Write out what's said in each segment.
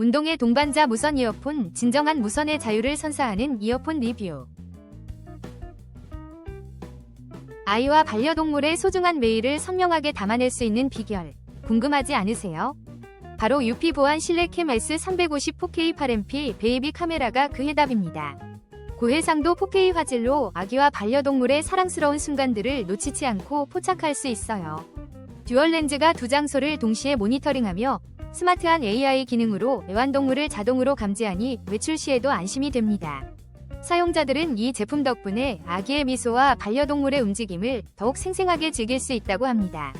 운동의 동반자 무선 이어폰, 진정한 무선의 자유를 선사하는 이어폰 리뷰. 아이와 반려동물의 소중한 매일을 선명하게 담아낼 수 있는 비결. 궁금하지 않으세요? 바로 UP 보안 실내캠 S350 4K 8MP 베이비 카메라가 그 해답입니다. 고해상도 4K 화질로 아기와 반려동물의 사랑스러운 순간들을 놓치지 않고 포착할 수 있어요. 듀얼 렌즈가 두 장소를 동시에 모니터링하며 스마트한 AI 기능으로 애완동물을 자동으로 감지하니 외출 시에도 안심이 됩니다. 사용자들은 이 제품 덕분에 아기의 미소와 반려동물의 움직임을 더욱 생생하게 즐길 수 있다고 합니다.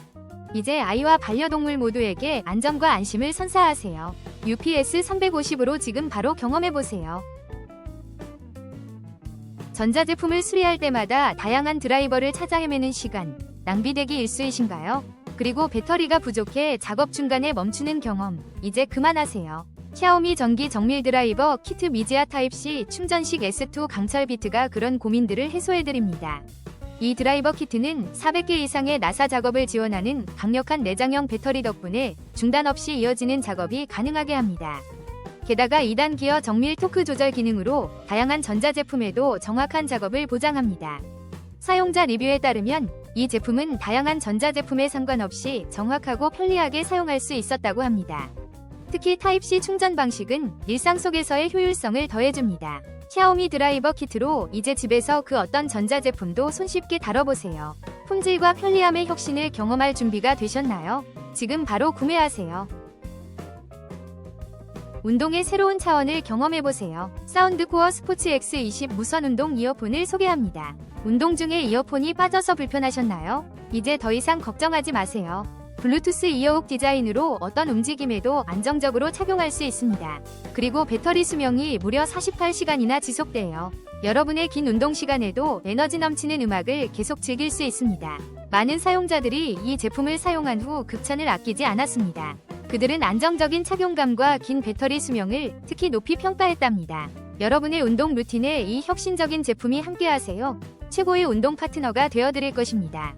이제 아이와 반려동물 모두에게 안정과 안심을 선사하세요. UPS 350으로 지금 바로 경험해보세요. 전자제품을 수리할 때마다 다양한 드라이버를 찾아 헤매는 시간, 낭비되기 일쑤이신가요? 그리고 배터리가 부족해 작업 중간에 멈추는 경험, 이제 그만하세요. 샤오미 전기 정밀 드라이버 키트 미지아 타입C 충전식 S2 강철 비트가 그런 고민들을 해소해드립니다. 이 드라이버 키트는 400개 이상의 나사 작업을 지원하는 강력한 내장형 배터리 덕분에 중단 없이 이어지는 작업이 가능하게 합니다. 게다가 2단 기어 정밀 토크 조절 기능으로 다양한 전자제품에도 정확한 작업을 보장합니다. 사용자 리뷰에 따르면 이 제품은 다양한 전자제품에 상관없이 정확하고 편리하게 사용할 수 있었다고 합니다. 특히 타입C 충전 방식은 일상 속에서의 효율성을 더해줍니다. 샤오미 드라이버 키트로 이제 집에서 그 어떤 전자제품도 손쉽게 다뤄보세요. 품질과 편리함의 혁신을 경험할 준비가 되셨나요? 지금 바로 구매하세요. 운동의 새로운 차원을 경험해보세요. 사운드코어 스포츠 X20 무선 운동 이어폰을 소개합니다. 운동 중에 이어폰이 빠져서 불편하셨나요? 이제 더 이상 걱정하지 마세요. 블루투스 이어옥 디자인으로 어떤 움직임에도 안정적으로 착용할 수 있습니다. 그리고 배터리 수명이 무려 48시간이나 지속돼요. 여러분의 긴 운동 시간에도 에너지 넘치는 음악을 계속 즐길 수 있습니다. 많은 사용자들이 이 제품을 사용한 후 극찬을 아끼지 않았습니다. 그들은 안정적인 착용감과 긴 배터리 수명을 특히 높이 평가했답니다. 여러분의 운동 루틴에 이 혁신적인 제품이 함께하세요. 최고의 운동 파트너가 되어드릴 것입니다.